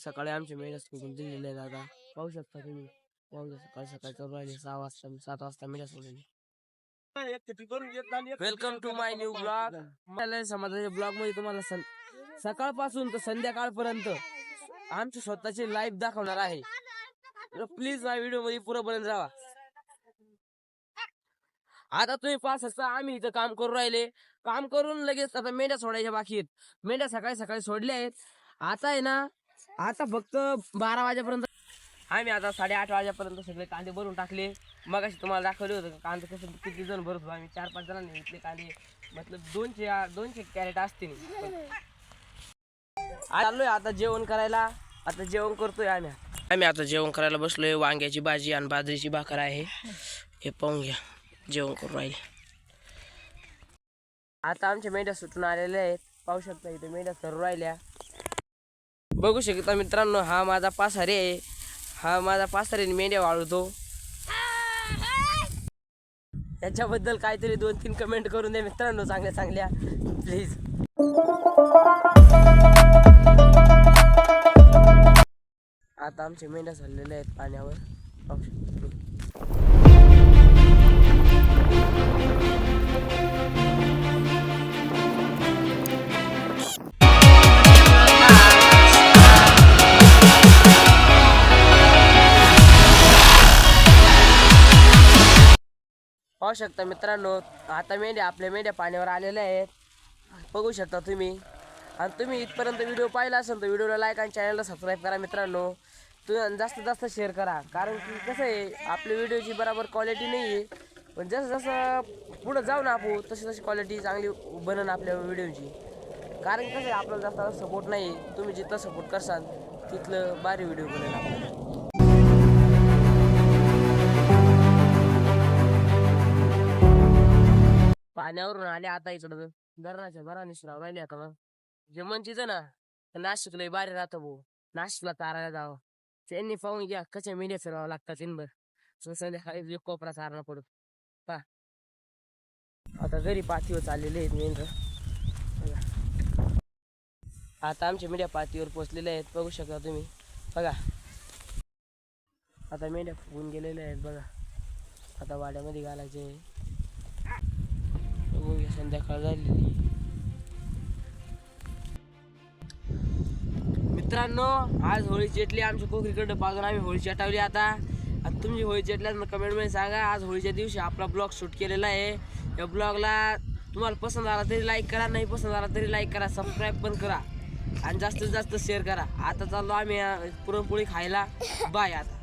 सकाळी आमच्या मेढ्यास कुठून दिलेले आहे दादा पाहू शकता तुम्ही. पाहू सकाळी सकाळी चालू राहिले. सहा वाजता सात वाजता मेढ्या सोडलेली welcome to my new blog मला समाजाच्या ब्लॉगमध्ये तुम्हाला सं- सकाळपासून तर संध्याकाळपर्यंत आमचे स्वतःचे लाईव्ह दाखवणार आहे. प्लीज माझ्या व्हिडिओमध्ये पुरेपर्यंत राहा. आता तुम्ही पाच वाजता आम्ही इथं काम करू राहिले. काम करून लगेच आता मेंढ्या सोडायच्या बाकी आहेत. मेंढ्या सकाळी सकाळी सोडल्या आहेत. आता आहे ना आता फक्त बारा वाजेपर्यंत आम्ही आता साडेआठ वाजेपर्यंत सगळे कांदे भरून टाकले. मग अशी तुम्हाला दाखवले होते कांदे कसं किती जण भरतो? आम्ही चार पाच जणांनी घेतले कांदे. मतलब दोनशे दोनशे कॅरेट असतील. आलोय आता जेवण करायला. आता जेवण करतोय आम्ही. आम्ही आता जेवण करायला बसलोय. वांग्याची भाजी आणि बाजरीची भाकर आहे. हे पाहून घ्या. जेवण करून राहिले. आता आमच्या मेंढ्या सुटून आलेल्या आहेत. पाहू शकता इथे मेंढ्या सरू राहिल्या. बघू शकता मित्रांनो हा माझा पासारे आहे. हा माझा पासारे मेंढ्या वाळवतो. याच्याबद्दल काहीतरी दोन तीन कमेंट करून द्या मित्रांनो चांगल्या चांगल्या. प्लीज आता आमचे मेंढ्या चाललेल्या आहेत पाण्यावर. पाहू शकता पाहू शकता मित्रांनो आता मेंढ्या आपल्या मेंढ्या पाण्यावर आलेल्या आहेत. बघू शकता तुम्ही. आणि तुम्ही इथपर्यंत व्हिडिओ पाहिला असेल तर व्हिडिओला लाईक आणि चॅनलला सबस्क्राईब करा मित्रांनो. तुम्ही जास्तीत जास्त शेअर करा. कारण की कसं आहे आपल्या व्हिडिओची बरोबर क्वालिटी नाही आहे पण जसं जसं पुढं जाऊ ना आपण तशी तशी क्वालिटी चांगली बनन आपल्या व्हिडिओची कारण कसं आहे आपल्याला जास्त सपोर्ट नाही तुम्ही जिथं सपोर्ट करसाल तिथलं भारी व्हिडिओ बनेल आपण पाण्यावरून आले आता इकडं. धरणाच्या भराने राहू राहिले आता मग. जे म्हणतीच ना नाशिक नाशिकला बारे राहतो भाऊ. नाशिकला तारायला जावं. त्यांनी पाहून घ्या कशा मेंढ्या फिरावं लागतात इनभर संध्याकाळी एक कोपरा चारणं पडत पा आता घरी पातीवर चाललेले आहेत मेंढर. आता आमच्या मेंढ्या पातीवर पोचलेल्या आहेत. बघू शकता तुम्ही. बघा. आता मेंढ्या फुगून गेलेल्या आहेत. बघा. आता वाड्यामध्ये घालायचे. बघूया संध्याकाळ झालेली. मित्रांनो आज होळी चेटली आमच्या कोकरीकडं बाजून आम्ही होळी चेटावली आता. आणि तुम्ही होळी चेटल्यात कमेंटमध्ये सांगा आज होळीच्या दिवशी आपला ब्लॉग शूट केलेला आहे. या ब्लॉगला तुम्हाला पसंत आला तरी लाईक करा नाही पसंत आला तरी लाईक करा सबस्क्राईब पण करा. आणि जास्तीत जास्त शेअर करा. आता चाललो आम्ही पुरणपोळी खायला. बाय आता.